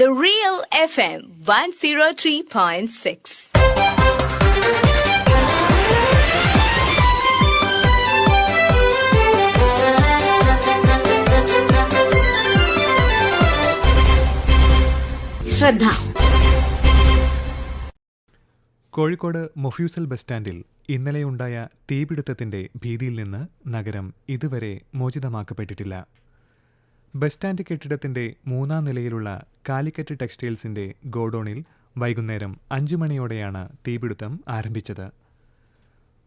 The Real FM 103.6. ശ്രദ്ധ Kozhikode mofussil bus സ്റ്റാൻഡിൽ ഇന്നലെയുണ്ടായ തീപിടുത്തത്തിന്റെ ഭീതിയിൽ നിന്ന് നഗരം ഇതുവരെ മോചിതമാക്കപ്പെട്ടിട്ടില്ല ബസ് സ്റ്റാൻഡ് കെട്ടിടത്തിന്റെ മൂന്നാം നിലയിലുള്ള കാലിക്കറ്റ് ടെക്സ്റ്റൈൽസിന്റെ ഗോഡൌണിൽ വൈകുന്നേരം അഞ്ചു മണിയോടെയാണ് തീപിടുത്തം ആരംഭിച്ചത്.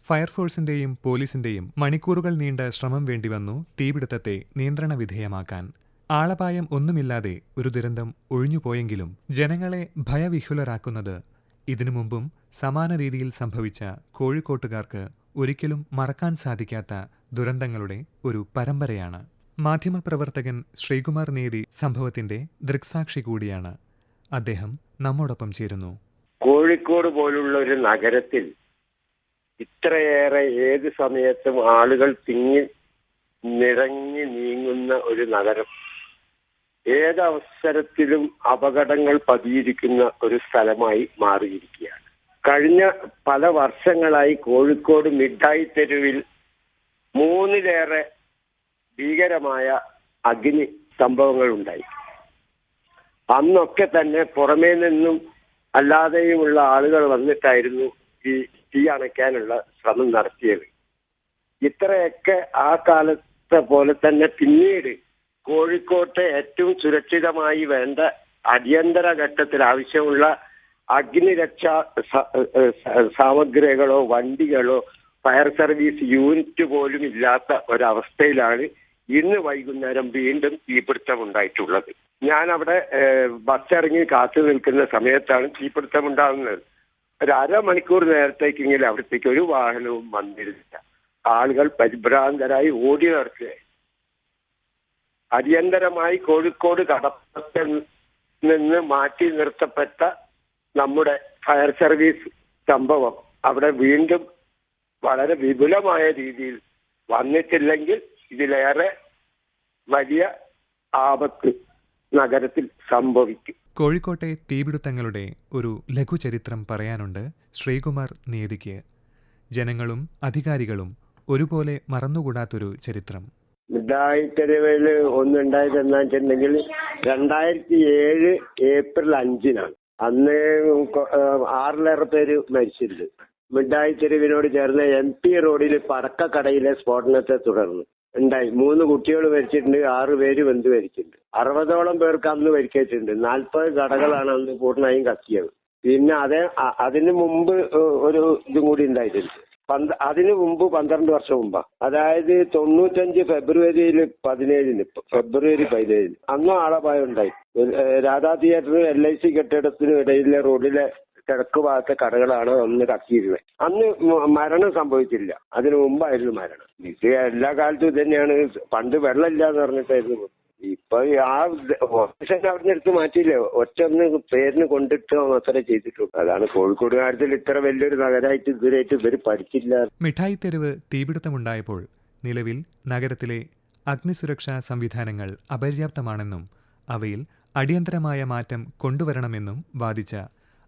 ഫയർഫോഴ്സിന്റെയും പോലീസിന്റെയും മണിക്കൂറുകൾ നീണ്ട ശ്രമം വേണ്ടിവന്നു തീപിടുത്തത്തെ നിയന്ത്രണ വിധേയമാക്കാൻ. ആളപായം ഒന്നുമില്ലാതെ ഒരു ദുരന്തം ഒഴിഞ്ഞുപോയെങ്കിലും ജനങ്ങളെ ഭയവിഹുലരാക്കുന്നത് ഇതിനു മുമ്പും സമാന രീതിയിൽ സംഭവിച്ച കോഴിക്കോട്ടുകാർക്ക് ഒരിക്കലും മറക്കാൻ സാധിക്കാത്ത ദുരന്തങ്ങളുടെ ഒരു പരമ്പരയാണ്. മാധ്യമപ്രവർത്തകൻ ശ്രീകുമാർ നേതി സംഭവത്തിന്റെ ദൃക്സാക്ഷി കൂടിയാണ്. അദ്ദേഹം നമ്മോടൊപ്പം ചേരുന്നു. കോഴിക്കോട് പോലുള്ള ഒരു നഗരത്തിൽ ഇത്രയേറെ ഏത് സമയത്തും ആളുകൾ തിങ്ങി നിറഞ്ഞു നീങ്ങുന്ന ഒരു നഗരം. ഏതവസരത്തിലും അപകടങ്ങൾ പതിയിരിക്കുന്ന ഒരു സ്ഥലമായി മാറിയിരിക്കുകയാണ്. കഴിഞ്ഞ പല വർഷങ്ങളായി കോഴിക്കോട് മിഠായി തെരുവിൽ മൂന്നിലേറെ ഭീകരമായ അഗ്നി സംഭവങ്ങൾ ഉണ്ടായി അന്നൊക്കെ തന്നെ പുറമേ നിന്നും അല്ലാതെയുമുള്ള ആളുകൾ വന്നിട്ടായിരുന്നു ഈ തീ അണയ്ക്കാനുള്ള ശ്രമം നടത്തിയത്. ഇത്രയൊക്കെ ആ കാലത്തെ പോലെ തന്നെ പിന്നീട് കോഴിക്കോട്ടെ ഏറ്റവും സുരക്ഷിതമായി വേണ്ട അടിയന്തര ഘട്ടത്തിൽ ആവശ്യമുള്ള അഗ്നിരക്ഷാ സാമഗ്രികളോ വണ്ടികളോ ഫയർ സർവീസ് യൂണിറ്റ് പോലും ഇല്ലാത്ത ഒരവസ്ഥയിലാണ് ഇന്ന് വൈകുന്നേരം വീണ്ടും തീപിടുത്തം ഉണ്ടായിട്ടുള്ളത് ഞാൻ അവിടെ ബസ് ഇറങ്ങി കാത്തു നിൽക്കുന്ന സമയത്താണ് തീപിടുത്തം ഉണ്ടാകുന്നത് ഒരു അരമണിക്കൂർ നേരത്തേക്കെങ്കിലും അവിടത്തേക്ക് ഒരു വാഹനവും വന്നിരുന്നില്ല. ആളുകൾ പരിഭ്രാന്തരായി ഓടി നടക്കുകയായി. അടിയന്തരമായി കോഴിക്കോട് കടപ്പുറത്തിൽ നിന്ന് മാറ്റി നിർത്തപ്പെട്ട നമ്മുടെ ഫയർ സർവീസ് സംഭവം അവിടെ വീണ്ടും വളരെ വിപുലമായ രീതിയിൽ വന്നിട്ടില്ലെങ്കിൽ ഇതിലേറെ വലിയ ആപത്ത് നഗരത്തിൽ സംഭവിക്കും. കോഴിക്കോട്ടെ തീപിടുത്തങ്ങളുടെ ഒരു ലഘുചരിത്രം പറയാനുണ്ട് ശ്രീകുമാർ നേതിക്ക് ജനങ്ങളും അധികാരികളും ഒരുപോലെ മറന്നുകൂടാത്തൊരു ചരിത്രം. മിഠായി തെരുവിൽ ഒന്നുണ്ടായത് എന്താ വെച്ചിട്ടുണ്ടെങ്കിൽ രണ്ടായിരത്തി ഏഴ് ഏപ്രിൽ അഞ്ചിനാണ്. അന്ന് ആറിലേറെ പേര് മരിച്ചിട്ടുണ്ട്. മിഠായി തെരുവിനോട് ചേർന്ന എം പി റോഡിൽ പടക്കക്കടയിലെ സ്ഫോടനത്തെ തുടർന്ന്. ഉണ്ടായി. മൂന്ന് കുട്ടികൾ മരിച്ചിട്ടുണ്ട് ആറ് പേര് ബന്ധു മരിച്ചിട്ടുണ്ട് അറുപതോളം പേർക്ക് അന്ന് പരിക്കേറ്റിട്ടുണ്ട്. നാൽപ്പത് കടകളാണ് അന്ന് പൂർണമായും കത്തിയത്. പിന്നെ അതേ അതിന് മുമ്പ് ഒരു ഇതും കൂടി ഉണ്ടായിട്ടുണ്ട്. പന്ത അതിന് മുമ്പ് പന്ത്രണ്ട് വർഷം മുമ്പാ. അതായത് തൊണ്ണൂറ്റഞ്ച് ഫെബ്രുവരിയിൽ പതിനേഴിന് ഫെബ്രുവരി പതിനേഴിന്. അന്നും ആളപായം ഉണ്ടായി. Radha theatre L I C കെട്ടിടത്തിനും ഇടയിലെ റോഡിലെ കിഴക്ക് ഭാഗത്തെ കടകളാണ് അന്ന് കത്തിയിരുന്നത്. അന്ന് മരണം സംഭവിച്ചില്ല. അതിനു മുമ്പായിരുന്നു മരണം. ഇത് എല്ലാ കാലത്തും ഇത് തന്നെയാണ്. പണ്ട് വെള്ളമില്ല എന്ന് പറഞ്ഞിട്ടായിരുന്നു. ഇപ്പൊ ആ ഓഫീസർ അവിടെ എടുത്ത് മാറ്റിയില്ലേ? ഒറ്റ ഒന്ന് പേരിന് കൊണ്ടിട്ട് മാത്രമേ ചെയ്തിട്ടുള്ളൂ. അതാണ് കോഴിക്കോട് കാര്യത്തിൽ ഇത്ര വലിയൊരു നഗരമായിട്ട് ഇതുവരെയായിട്ട് ഇവർ പഠിച്ചില്ല. മിഠായി തെരുവ് തീപിടുത്തമുണ്ടായപ്പോൾ നിലവിൽ നഗരത്തിലെ അഗ്നിസുരക്ഷാ സംവിധാനങ്ങൾ അപര്യാപ്തമാണെന്നും അവയിൽ അടിയന്തരമായ മാറ്റം കൊണ്ടുവരണമെന്നും വാദിച്ച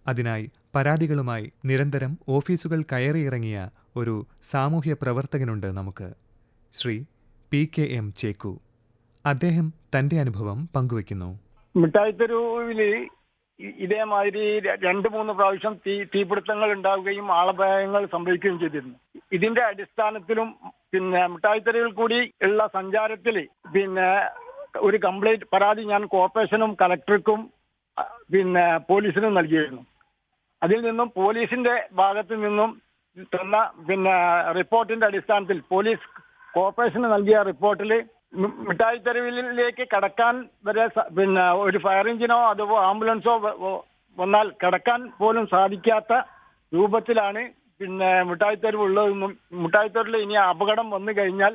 അതിനായി പരാതികളുമായി നിരന്തരം ഓഫീസുകൾ കയറിയിറങ്ങിയ ഒരു സാമൂഹ്യ പ്രവർത്തകനുണ്ട് നമുക്ക് Shri P K M Cheku. അദ്ദേഹം തന്റെ അനുഭവം പങ്കുവയ്ക്കുന്നു. മിഠായിത്തെരുവിൽ ഇതേമാതിരി രണ്ട് മൂന്ന് പ്രാവശ്യം തീ തീപിടുത്തങ്ങൾ ഉണ്ടാവുകയും ആളപായങ്ങൾ സംഭവിക്കുകയും ചെയ്തിരുന്നു. ഇതിന്റെ അടിസ്ഥാനത്തിലും പിന്നെ മിഠായിത്തെരുവിൽ കൂടി ഉള്ള സഞ്ചാരത്തിൽ പിന്നെ ഒരു കംപ്ലൈന്റ് പരാതി ഞാൻ കോർപ്പറേഷനും കലക്ടർക്കും പിന്നെ പോലീസിനും നൽകിയിരുന്നു. അതിൽ നിന്നും പോലീസിന്റെ ഭാഗത്ത് നിന്നും തന്ന പിന്നെ റിപ്പോർട്ടിന്റെ അടിസ്ഥാനത്തിൽ പോലീസ് കോർപ്പറേഷന് നൽകിയ റിപ്പോർട്ടിൽ മിഠായി തെരുവിലേക്ക് കടക്കാൻ വരെ പിന്നെ ഒരു ഫയർ എഞ്ചിനോ അതോ ആംബുലൻസോ വന്നാൽ കടക്കാൻ പോലും സാധിക്കാത്ത രൂപത്തിലാണ് പിന്നെ മിഠായി തെരുവ് ഉള്ളതെന്നും മിഠായി തെരുവിൽ ഇനി അപകടം വന്നു കഴിഞ്ഞാൽ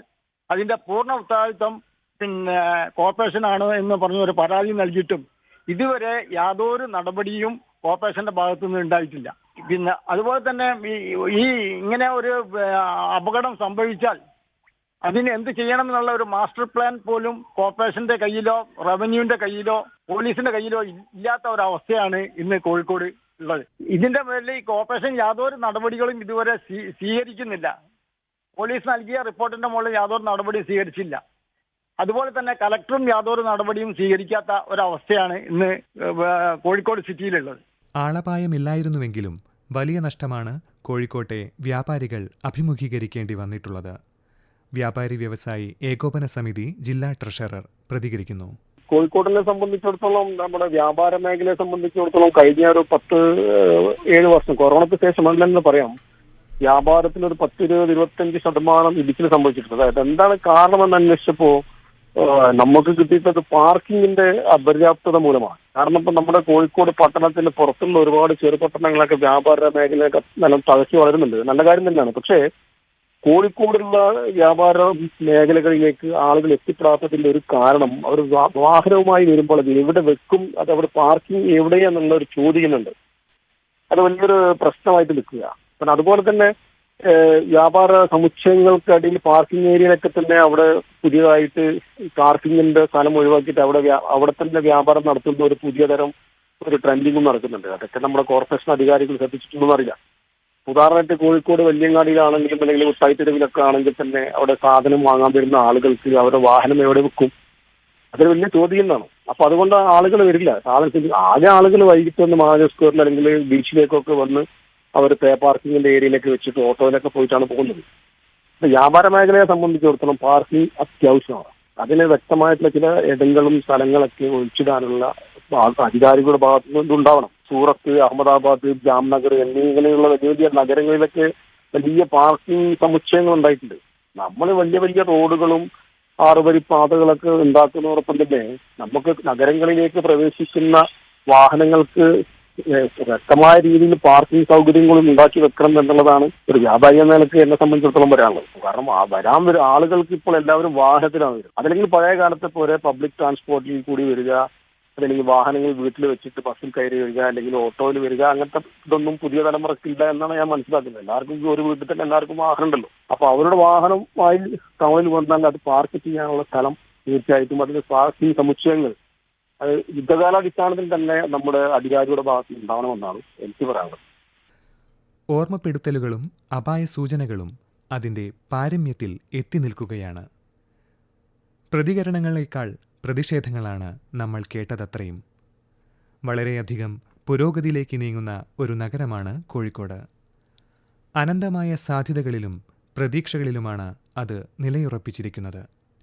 അതിന്റെ പൂർണ ഉത്തരവാദിത്വം പിന്നെ കോർപ്പറേഷനാണ് എന്ന് പറഞ്ഞ ഒരു പരാതി നൽകിയിട്ടും ഇതുവരെ യാതൊരു നടപടിയും കോർപ്പറേഷന്റെ ഭാഗത്തു നിന്ന് ഉണ്ടായിട്ടില്ല. പിന്നെ അതുപോലെ തന്നെ ഈ ഇങ്ങനെ ഒരു അപകടം സംഭവിച്ചാൽ അതിന് എന്ത് ചെയ്യണം എന്നുള്ള ഒരു മാസ്റ്റർ പ്ലാൻ പോലും കോർപ്പറേഷന്റെ കയ്യിലോ റവന്യൂവിന്റെ കയ്യിലോ പോലീസിന്റെ കയ്യിലോ ഇല്ലാത്ത ഒരു അവസ്ഥയാണ് ഇന്ന് കോഴിക്കോട് ഉള്ളത്. ഇതിന്റെ പേരിൽ ഈ കോർപ്പറേഷൻ യാതൊരു നടപടികളും ഇതുവരെ സ്വീകരിക്കുന്നില്ല. പോലീസ് നൽകിയ റിപ്പോർട്ടിന്റെ മുകളിൽ യാതൊരു നടപടിയും സ്വീകരിച്ചില്ല. അതുപോലെ തന്നെ കലക്ടറും യാതൊരു നടപടിയും സ്വീകരിക്കാത്ത ഒരവസ്ഥയാണ് ഇന്ന് കോഴിക്കോട് സിറ്റിയിലുള്ളത്. ആളപായമില്ലായിരുന്നുവെങ്കിലും വലിയ നഷ്ടമാണ് കോഴിക്കോട്ടെ വ്യാപാരികൾ അഭിമുഖീകരിക്കേണ്ടി വന്നിട്ടുള്ളത്. വ്യാപാരി വ്യവസായി ഏകോപന സമിതി ജില്ലാ ട്രഷറർ പ്രതികരിക്കുന്നു. കോഴിക്കോടിനെ സംബന്ധിച്ചിടത്തോളം നമ്മുടെ വ്യാപാര മേഖലയെ സംബന്ധിച്ചിടത്തോളം കഴിഞ്ഞ ഒരു പത്ത് ഏഴ് വർഷം കൊറോണയ്ക്ക് ശേഷം അല്ലെന്ന് പറയാം. വ്യാപാരത്തിൽ ഒരു പത്ത് ഇരുപത് ഇരുപത്തഞ്ച് ശതമാനം ഇടിച്ചിൽ സംഭവിച്ചിട്ടുണ്ട്. അതായത് എന്താണ് കാരണമെന്ന് അന്വേഷിച്ചപ്പോ നമുക്ക് കിട്ടിയിട്ടത് പാർക്കിങ്ങിന്റെ അപര്യാപ്തത മൂലമാണ്. കാരണം ഇപ്പൊ നമ്മുടെ കോഴിക്കോട് പട്ടണത്തിന് പുറത്തുള്ള ഒരുപാട് ചെറുപട്ടണങ്ങളൊക്കെ വ്യാപാര മേഖലയൊക്കെ നല്ല തഴച്ചു വളരുന്നുണ്ട്. നല്ല കാര്യം തന്നെയാണ്. പക്ഷേ കോഴിക്കോടുള്ള വ്യാപാര മേഖലകളിലേക്ക് ആളുകൾ എത്തിപ്പെടാത്തതിന്റെ ഒരു കാരണം അവർ വാഹനവുമായി വരുമ്പോൾ അത് എവിടെ വെക്കും അത് അവിടെ പാർക്കിംഗ് എവിടെയാന്നുള്ള ഒരു ചോദിക്കുന്നുണ്ട് അത് വലിയൊരു പ്രശ്നമായിട്ട് നിൽക്കുക. അതുപോലെ തന്നെ വ്യാപാര സമുച്ചയങ്ങൾക്കടിയിൽ പാർക്കിംഗ് ഏരിയയിലൊക്കെ തന്നെ അവിടെ പുതിയതായിട്ട് പാർക്കിങ്ങിന്റെ സ്ഥലം ഒഴിവാക്കിയിട്ട് അവിടെ അവിടെ തന്നെ വ്യാപാരം നടത്തുന്ന ഒരു പുതിയ തരം ഒരു ട്രെൻഡിങ്ങും നടക്കുന്നുണ്ട്. അതൊക്കെ നമ്മുടെ കോർപ്പറേഷൻ അധികാരികൾ ശ്രദ്ധിച്ചിട്ടുണ്ടെന്ന് അറിയില്ല ഉദാഹരണമായിട്ട് കോഴിക്കോട് വല്യങ്ങാടിയിലാണെങ്കിലും അല്ലെങ്കിൽ ഉത്തായിത്തെരുവിലൊക്കെ ആണെങ്കിൽ തന്നെ അവിടെ സാധനം വാങ്ങാൻ വരുന്ന ആളുകൾക്ക് അവരുടെ വാഹനം എവിടെ വെക്കും? അതൊരു വലിയ ചോദ്യം എന്നാണ്. അപ്പൊ അതുകൊണ്ട് ആളുകൾ വരില്ല. സാധനത്തിന് ആകെ ആളുകൾ വൈകിട്ട് വന്ന് മഹാജ സ്ക്വയറിൽ അല്ലെങ്കിൽ ബീച്ചിലേക്കൊക്കെ വന്ന് അവർ പേ പാർക്കിങ്ങിന്റെ ഏരിയയിലേക്ക് വെച്ചിട്ട് ഓട്ടോയിലൊക്കെ പോയിട്ടാണ് പോകുന്നത്. വ്യാപാര മേഖലയെ സംബന്ധിച്ചിടത്തോളം പാർക്കിംഗ് അത്യാവശ്യമാണ്. അതിന് വ്യക്തമായിട്ടുള്ള ചില ഇടങ്ങളും സ്ഥലങ്ങളൊക്കെ ഒഴിച്ചിടാനുള്ള അധികാരികളുടെ ഭാഗത്തു നിന്ന് ഉണ്ടാവണം സൂറത്ത് അഹമ്മദാബാദ് ജാംനഗർ എന്നിങ്ങനെയുള്ള വലിയ വലിയ നഗരങ്ങളിലൊക്കെ വലിയ പാർക്കിംഗ് സമുച്ചയങ്ങൾ ഉണ്ടായിട്ടുണ്ട്. നമ്മൾ വലിയ വലിയ റോഡുകളും ആറുവരി പാതകളൊക്കെ ഉണ്ടാക്കുന്നതോടൊപ്പം തന്നെ നമുക്ക് നഗരങ്ങളിലേക്ക് പ്രവേശിക്കുന്ന വാഹനങ്ങൾക്ക് വ്യക്തമായ രീതിയിൽ പാർക്കിംഗ് സൗകര്യങ്ങളും ഉണ്ടാക്കി വെക്കണം എന്നുള്ളതാണ് ഒരു വ്യാപാരി എന്ന നിലയ്ക്ക് എന്നെ സംബന്ധിച്ചിടത്തോളം വരാനുള്ളത് കാരണം വരാൻ വരും ആളുകൾക്ക് ഇപ്പോൾ എല്ലാവരും വാഹനത്തിലാണ് വരും അതല്ലെങ്കിൽ പഴയ കാലത്തെ പോലെ പബ്ലിക് ട്രാൻസ്പോർട്ടിൽ കൂടി വരിക അല്ലെങ്കിൽ വാഹനങ്ങൾ വീട്ടിൽ വെച്ചിട്ട് ബസ്സിൽ കയറി വരിക അല്ലെങ്കിൽ ഓട്ടോയിൽ വരിക അങ്ങനത്തെ ഇതൊന്നും പുതിയ തലമുറയ്ക്ക് ഇല്ല എന്നാണ് ഞാൻ മനസ്സിലാക്കുന്നത്. എല്ലാവർക്കും ഒരു വീട്ടിൽ തന്നെ എല്ലാവർക്കും വാഹനം ഉണ്ടല്ലോ. അപ്പൊ അവരുടെ വാഹനമായി ടൗണിൽ വന്നാൽ അത് പാർക്ക് ചെയ്യാനുള്ള സ്ഥലം തീർച്ചയായിട്ടും അതിന്റെ പാർക്കിംഗ് സമുച്ചയങ്ങൾ അത് യുദ്ധകാലാടിസ്ഥാനത്തിൽ തന്നെ നമ്മുടെ അധികാരിയുടെ ഭാഗത്ത് ഉണ്ടാവണമെന്നാണ് എനിക്ക് പറയാനുള്ളത്. ഓർമ്മപ്പെടുത്തലുകളും അപായ സൂചനകളും അതിന്റെ പാരമ്യത്തിൽ എത്തി നിൽക്കുകയാണ്. പ്രതികരണങ്ങളേക്കാൾ പ്രതിഷേധങ്ങളാണ് നമ്മൾ കേട്ടതത്രയും. വളരെയധികം പുരോഗതിയിലേക്ക് നീങ്ങുന്ന ഒരു നഗരമാണ് കോഴിക്കോട്. അനന്തമായ സാധ്യതകളിലും പ്രതീക്ഷകളിലുമാണ് അത് നിലയുറപ്പിച്ചിരിക്കുന്നത്.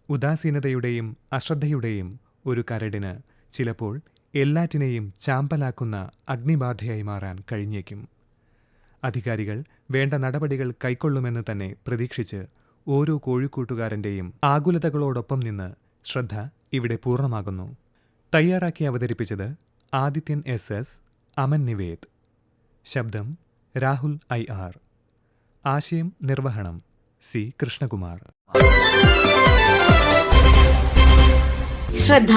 ഉദാസീനതയുടെയും അശ്രദ്ധയുടെയും ഒരു കരടിന് ചിലപ്പോൾ എല്ലാറ്റിനെയും ചാമ്പലാക്കുന്ന അഗ്നിബാധയായി മാറാൻ കഴിഞ്ഞേക്കും. അധികാരികൾ വേണ്ട നടപടികൾ കൈക്കൊള്ളുമെന്ന് തന്നെ പ്രതീക്ഷിച്ച് ഓരോ കോഴിക്കൂട്ടുകാരന്റെയും ആകുലതകളോടൊപ്പം നിന്ന് ശ്രദ്ധ ഇവിടെ പൂർണമാകുന്നു. തയ്യാറാക്കി അവതരിപ്പിച്ചത് ആദിത്യൻ എസ് എസ് അമൻ നിവേദ്. ശബ്ദം രാഹുൽ ഐ ആർ. ആശയം നിർവഹണം സി കൃഷ്ണകുമാർ. ശ്രദ്ധ.